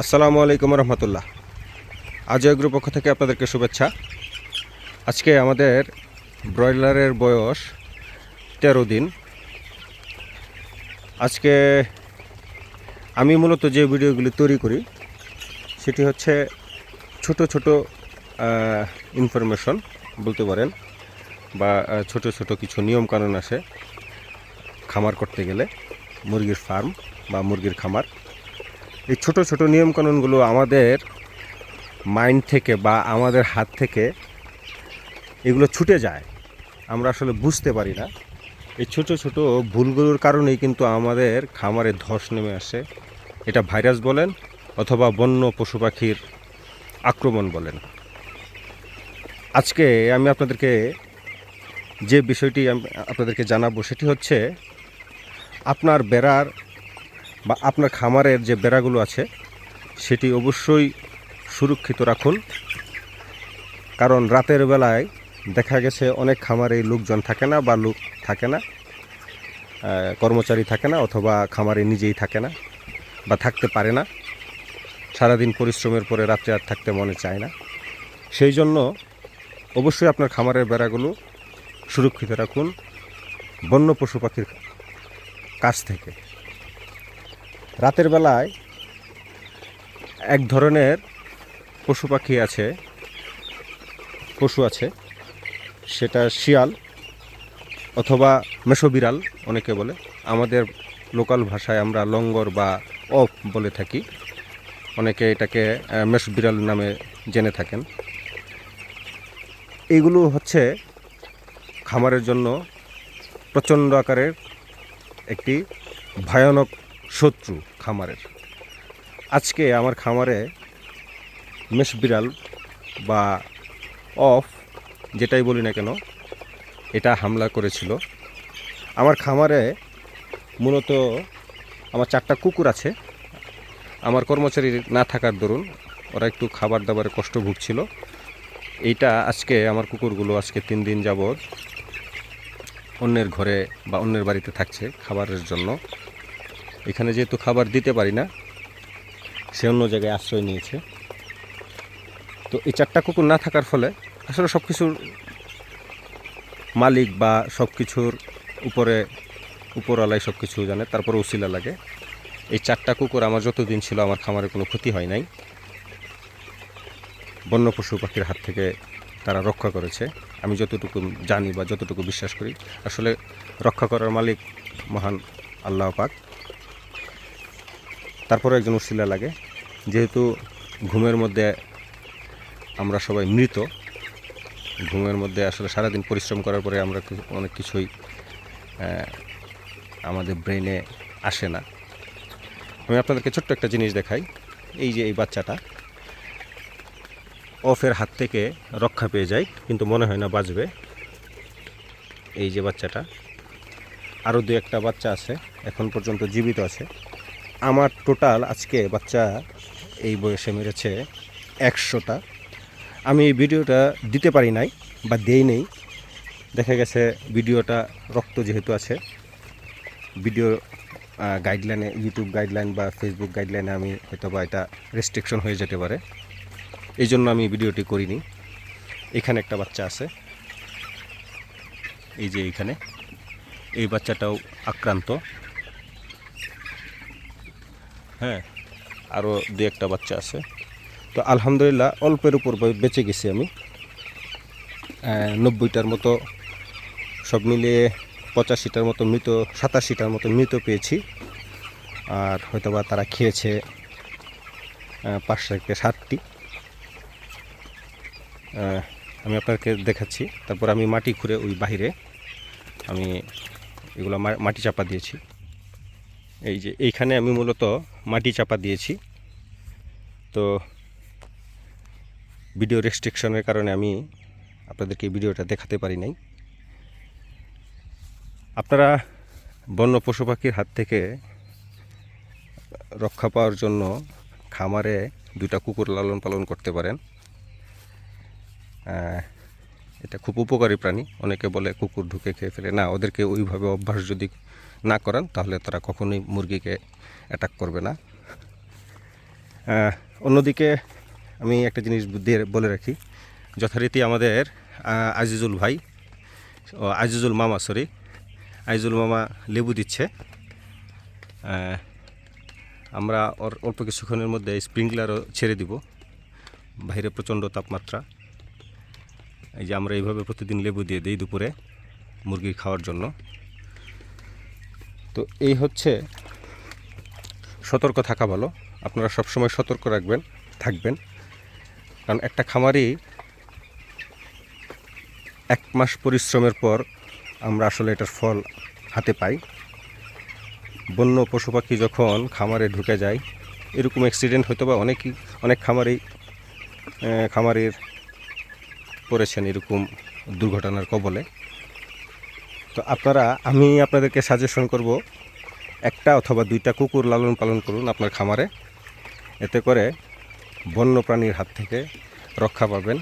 আসসালামু আলাইকুম রহমতুল্লাহ। আজয় গ্রুপ পক্ষ থেকে আপনাদেরকে শুভেচ্ছা। আজকে আমাদের ব্রয়লারের বয়স তেরো দিন। আজকে আমি মূলত যে ভিডিওগুলি তৈরি করি, সেটি হচ্ছে ছোট ছোট ইনফরমেশন বলতে পারেন বা ছোট ছোট কিছু নিয়মকানুন আছে খামার করতে গেলে মুরগির ফার্ম বা মুরগির খামার। এই ছোট ছোট নিয়মকানুনগুলো আমাদের মাইন্ড থেকে বা আমাদের হাত থেকে এগুলো ছুটে যায়। আমরা আসলে বুঝতে পারি না। এই ছোট ছোট ভুলগুলোর কারণেই কিন্তু আমাদের খামারে ধস নেমে আসে। এটা ভাইরাস বলেন অথবা বন্য পশু পাখির আক্রমণ বলেন। আজকে আমি আপনাদেরকে যে বিষয়টি আপনাদেরকে জানাব সেটি হচ্ছে আপনার বেড়ার বা আপনার খামারের যে বেড়াগুলো আছে, সেটি অবশ্যই সুরক্ষিত রাখুন। কারণ রাতের বেলায় দেখা গেছে অনেক খামারে লোকজন থাকে না বা লোক থাকে না কর্মচারী থাকে না অথবা খামারে নিজেই থাকে না বা থাকতে পারে না। সারাদিন পরিশ্রমের পরে রাত্রে আর থাকতে মনে চায় না। সেই জন্য অবশ্যই আপনার খামারের বেড়াগুলো সুরক্ষিত রাখুন বন্য পশু পাখির কাছ থেকে। রাতের বেলায় এক ধরনের পশু পাখি আছে, পশু আছে, সেটা শিয়াল অথবা মেষবিড়াল অনেকে বলে। আমাদের লোকাল ভাষায় আমরা লঙ্গর বা অফ বলে থাকি। অনেকে এটাকে মেষবিড়াল নামে জেনে থাকেন। এইগুলো হচ্ছে খামারের জন্য প্রচণ্ড আকারের একটি ভয়ানক শত্রু খামারের। আজকে আমার খামারে মেষ বিড়াল বা অফ, যেটাই বলি না কেন, এটা হামলা করেছিল। আমার খামারে মূলত আমার চারটা কুকুর আছে। আমার কর্মচারী না থাকার দরুন ওরা একটু খাবার দাবারে কষ্ট ভুগছিল। এইটা আজকে আমার কুকুরগুলো আজকে তিন দিন যাবৎ অন্যের ঘরে বা অন্যের বাড়িতে থাকছে খাবারের জন্য। এখানে যেহেতু খাবার দিতে পারি না, সে অন্য জায়গায় আশ্রয় নিয়েছে। তো এই চারটা কুকুর না থাকার ফলে আসলে সব কিছুর মালিক বা সব কিছুর উপরে উপরওয়ালাই সব কিছু জানে, তারপরে উসিলা লাগে। এই চারটা কুকুর আমার যতদিন ছিল আমার খামারে কোনো ক্ষতি হয় নাই। বন্য পশু পাখির হাত থেকে তারা রক্ষা করেছে। আমি যতটুকু জানি বা যতটুকু বিশ্বাস করি, আসলে রক্ষা করার মালিক মহান আল্লাহ পাক। তারপরে একজন উসিলা লাগে। যেহেতু ঘুমের মধ্যে আমরা সবাই মৃত, ঘুমের মধ্যে আসলে সারাদিন পরিশ্রম করার পরে আমরা অনেক কিছুই আমাদের ব্রেনে আসে না। আমি আপনাদেরকে ছোট্ট একটা জিনিস দেখাই। এই যে এই বাচ্চাটা অফের হাত থেকে রক্ষা পেয়ে যায়, কিন্তু মনে হয় না বাঁচবে। এই যে বাচ্চাটা, আরও দু একটা বাচ্চা আছে, এখন পর্যন্ত জীবিত আছে। আমার টোটাল আজকে বাচ্চা এই বয়সে মেরেছে একশোটা। আমি এই ভিডিওটা দিতে পারি নাই বা দেই নেই। দেখা গেছে ভিডিওটা রক্ত যেহেতু আছে, ভিডিও গাইডলাইনে ইউটিউব গাইডলাইন বা ফেসবুক গাইডলাইনে আমি হয়তো বা এটা রেস্ট্রিকশন হয়ে যেতে পারে। এই জন্য আমি ভিডিওটি করিনি। এখানে একটা বাচ্চা আছে। এই যে এইখানে এই বাচ্চাটাও আক্রান্ত। হ্যাঁ আরও দু একটা বাচ্চা আছে। তো আলহামদুলিল্লাহ অল্পের উপর বে- বেঁচে গেছি আমি। নব্বইটার মতো সব মিলিয়ে পঁচাশিটার মতো মৃত সাতাশিটার মতো মৃত পেয়েছি। আর হয়তোবা তারা খেয়েছে আহ, পাঁচ থেকে সাতটি। আমি আপনাকে দেখাচ্ছি। তারপর আমি মাটি খুঁড়ে ওই বাহিরে আমি এগুলো মাটি চাপা দিয়েছি। এই যে এইখানে আমি মূলত মাটি চাপা দিয়েছি। তো ভিডিও রেস্ট্রিকশনের কারণে আমি আপনাদেরকে ভিডিওটা দেখাতে পারি নাই। আপনারা বন্য পশু পাখির হাত থেকে রক্ষা পাওয়ার জন্য খামারে দুটা কুকুর লালন পালন করতে পারেন। এটা খুব উপকারী প্রাণী। অনেকে বলে কুকুর ঢুকে খেয়ে ফেলে। না, ওদেরকে ওইভাবে অভ্যাস যদি না করান, তাহলে তারা কখনোই মুরগিকে অ্যাটাক করবে না। অন্যদিকে আমি একটা জিনিস দিয়ে বলে রাখি। যথারীতি আমাদের আজিজুল ভাই আজিজুল মামা সরি আজিজুল মামা লেবু দিচ্ছে। আমরা অল্প কিছুক্ষণের মধ্যে স্প্রিংকলারও ছেড়ে দিব। বাইরে প্রচণ্ড তাপমাত্রা। এই যে আমরা এইভাবে প্রতিদিন লেবু দিয়ে দিই দুপুরে মুরগির খাওয়ার জন্য। তো এই হচ্ছে সতর্ক থাকা ভালো। আপনারা সবসময় সতর্ক রাখবেন, থাকবেন। কারণ একটা খামারই এক মাস পরিশ্রমের পর আমরা আসলে এটার ফল হাতে পাই। বন্য পশু পাখি যখন খামারে ঢুকে যায়, এরকম অ্যাক্সিডেন্ট হয়তো বা অনেকই, অনেক খামারেই খামারের পড়েছেন এরকম দুর্ঘটনার কবলে। তো আপনারা, আমি আপনাদেরকে সাজেশন করব, একটা অথবা দুইটা কুকুর লালন পালন করুন আপনার খামারে। এতে করে বন্য প্রাণীর হাত থেকে রক্ষা পাবেন।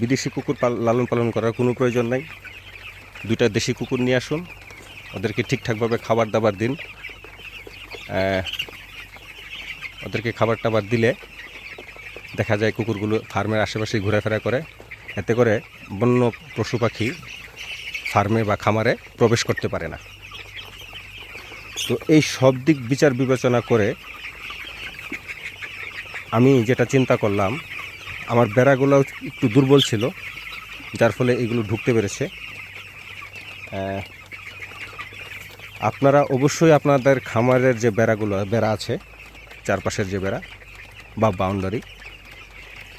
বিদেশি কুকুর লালন পালন করার কোনো প্রয়োজন নাই। দুইটা দেশি কুকুর নিয়ে আসুন। ওদেরকে ঠিকঠাকভাবে খাবার দাবার দিন। ওদেরকে খাবার টাবার দিলে দেখা যায় কুকুরগুলো ফার্মের আশেপাশে ঘোরাফেরা করে। এতে করে বন্য পশু পাখি ফার্মে বা খামারে প্রবেশ করতে পারে না। তো এই সব দিক বিচার বিবেচনা করে আমি যেটা চিন্তা করলাম, আমার বেড়াগুলো একটু দুর্বল ছিল, যার ফলে এগুলো ঢুকতে পেরেছে। আপনারা অবশ্যই আপনাদের খামারের যে বেড়াগুলো, বেড়া আছে, চারপাশের যে বেড়া বা বাউন্ডারি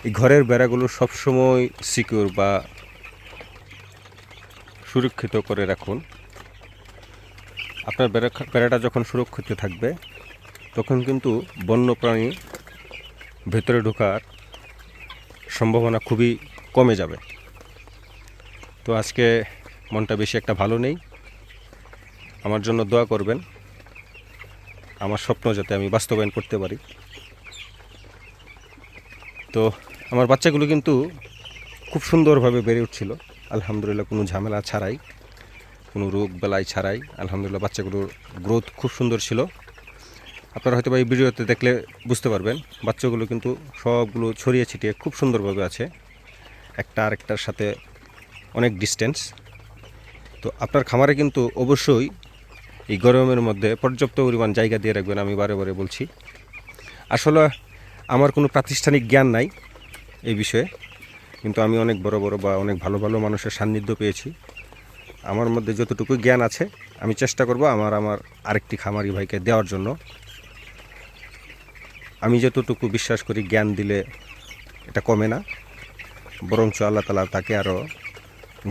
এই ঘরের বেড়াগুলো সবসময় সিকিউর বা সুরক্ষিত করে রাখুন। আপনার বেড়া বেড়াটা যখন সুরক্ষিত থাকবে, তখন কিন্তু বন্যপ্রাণী ভেতরে ঢোকার সম্ভাবনা খুবই কমে যাবে। তো আজকে মনটা বেশি একটা ভালো নেই। আমার জন্য দোয়া করবেন। আমার স্বপ্ন যাতে আমি বাস্তবায়ন করতে পারি। তো আমার বাচ্চাগুলো কিন্তু খুব সুন্দরভাবে বেড়ে উঠছিল। আলহামদুলিল্লাহ কোনো ঝামেলা ছাড়াই, কোনো রোগ বেলায় ছাড়াই, আলহামদুলিল্লাহ বাচ্চাগুলোর গ্রোথ খুব সুন্দর ছিল। আপনারা হয়তো বা এই ভিডিওতে দেখলে বুঝতে পারবেন, বাচ্চাগুলো কিন্তু সবগুলো ছড়িয়ে ছিটিয়ে খুব সুন্দরভাবে আছে। একটা আরেকটার সাথে অনেক ডিস্টেন্স তো আপনার খামারে কিন্তু অবশ্যই এই গরমের মধ্যে পর্যাপ্ত পরিমাণ জায়গা দিয়ে রাখবেন আমি বারে বারে বলছি। আসলে আমার কোনো প্রাতিষ্ঠানিক জ্ঞান নাই এই বিষয়ে। কিন্তু আমি অনেক বড় বড় বা অনেক ভালো ভালো মানুষের সান্নিধ্য পেয়েছি। আমার মধ্যে যতটুকু জ্ঞান আছে, আমি চেষ্টা করব আমার আমার আরেকটি খামারি ভাইকে দেওয়ার জন্য। আমি যতটুকু বিশ্বাস করি জ্ঞান দিলে এটা কমে না। বরঞ্চ আল্লাহ তালা তাকে আরও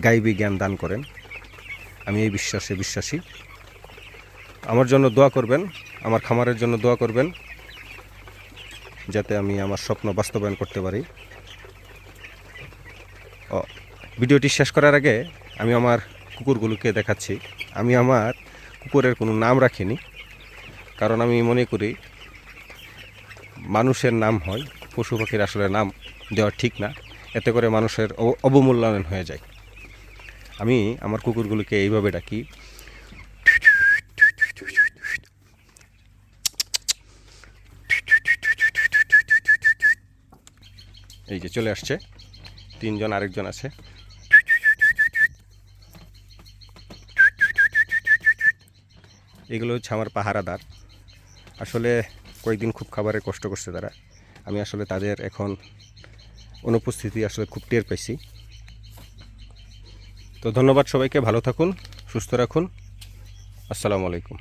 গাইবী জ্ঞান দান করেন। আমি এই বিশ্বাসে বিশ্বাসী। আমার জন্য দোয়া করবেন, আমার খামারের জন্য দোয়া করবেন, যাতে আমি আমার স্বপ্ন বাস্তবায়ন করতে পারি। ভিডিওটি শেষ করার আগে আমি আমার কুকুরগুলোকে দেখাচ্ছি। আমি আমার কুকুরের কোনো নাম রাখিনি, কারণ আমি মনে করি মানুষের নাম হয়, পশু পাখির আসলে নাম দেওয়া ঠিক না, এতে করে মানুষের অব- অবমূল্যায়ন হয়ে যায়। আমি আমার কুকুরগুলোকে এইভাবে ডাকি। এই যে চলে আসছে। তিনজন আরেকজন আছে। এগুলো হচ্ছে আমার পাহারাদার। আসলে কয়েকদিন খুব খাবারে কষ্ট করছে তারা। আমি আসলে তাদের এখন অনুপস্থিতি আসলে খুব টের পাইছি। তো ধন্যবাদ সবাইকে, ভালো থাকুন, সুস্থ রাখুন। আসসালামু আলাইকুম।